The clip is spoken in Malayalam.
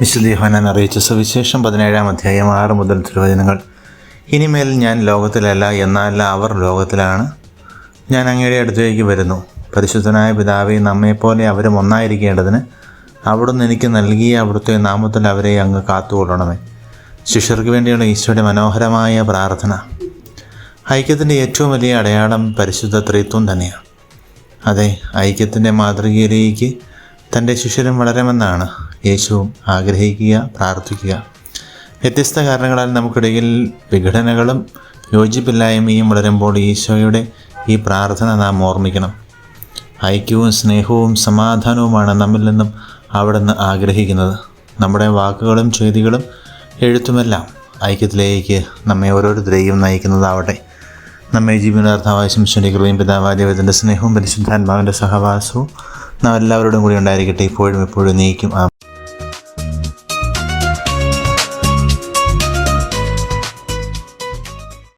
വിശുദ്ധീഹനാൻ അറിയിച്ച സുവിശേഷം പതിനേഴാം അധ്യായം ആറ് മുതൽ തിരുവചനങ്ങൾ. ഇനിമേൽ ഞാൻ ലോകത്തിലല്ല എന്നല്ല അവർ ലോകത്തിലാണ്. ഞാൻ അങ്ങയുടെ അടുത്തേക്ക് വരുന്നു. പരിശുദ്ധനായ പിതാവെ നമ്മെപ്പോലെ അവരും ഒന്നായിരിക്കേണ്ടതിന് അവിടുന്ന് എനിക്ക് നൽകിയ അവിടുത്തെ നാമത്തിൽ അവരെ അങ്ങ് കാത്തുകൊള്ളണമേ. ശിഷ്യർക്ക് വേണ്ടിയുള്ള ഈശോയുടെ മനോഹരമായ പ്രാർത്ഥന. ഐക്യത്തിന്റെ ഏറ്റവും വലിയ അടയാളം പരിശുദ്ധ ത്രിത്വം തന്നെയാണ്. അതെ ഐക്യത്തിന്റെ മാതൃകയിലേക്ക് തന്റെ ശിഷ്യരും വളരുമെന്നാണ് യേശുവും ആഗ്രഹിക്കുക പ്രാർത്ഥിക്കുക. വ്യത്യസ്ത കാരണങ്ങളാൽ നമുക്കിടയിൽ വിഘടനകളും യോജിപ്പില്ലായ്മയും വളരുമ്പോൾ ഈശോയുടെ ഈ പ്രാർത്ഥന നാം ഓർമ്മിക്കണം. ഐക്യവും സ്നേഹവും സമാധാനവുമാണ് നമ്മിൽ നിന്നും അവിടുന്ന് ആഗ്രഹിക്കുന്നത്. നമ്മുടെ വാക്കുകളും ചെയ്തികളും എഴുത്തുമെല്ലാം ഐക്യത്തിലേക്ക് നമ്മെ ഓരോരുത്തരെയും നയിക്കുന്നതാവട്ടെ. നമ്മെ ജീവനാർത്ഥാവശ്യം ശനികൃപയും പിതാവാദ്യവത്തിന്റെ സ്നേഹവും പരിശുദ്ധാത്മാവിന്റെ സഹവാസവും നാം എല്ലാവരോടും കൂടി ഉണ്ടായിരിക്കട്ടെ. ഇപ്പോഴും എപ്പോഴും നീക്കും. ആ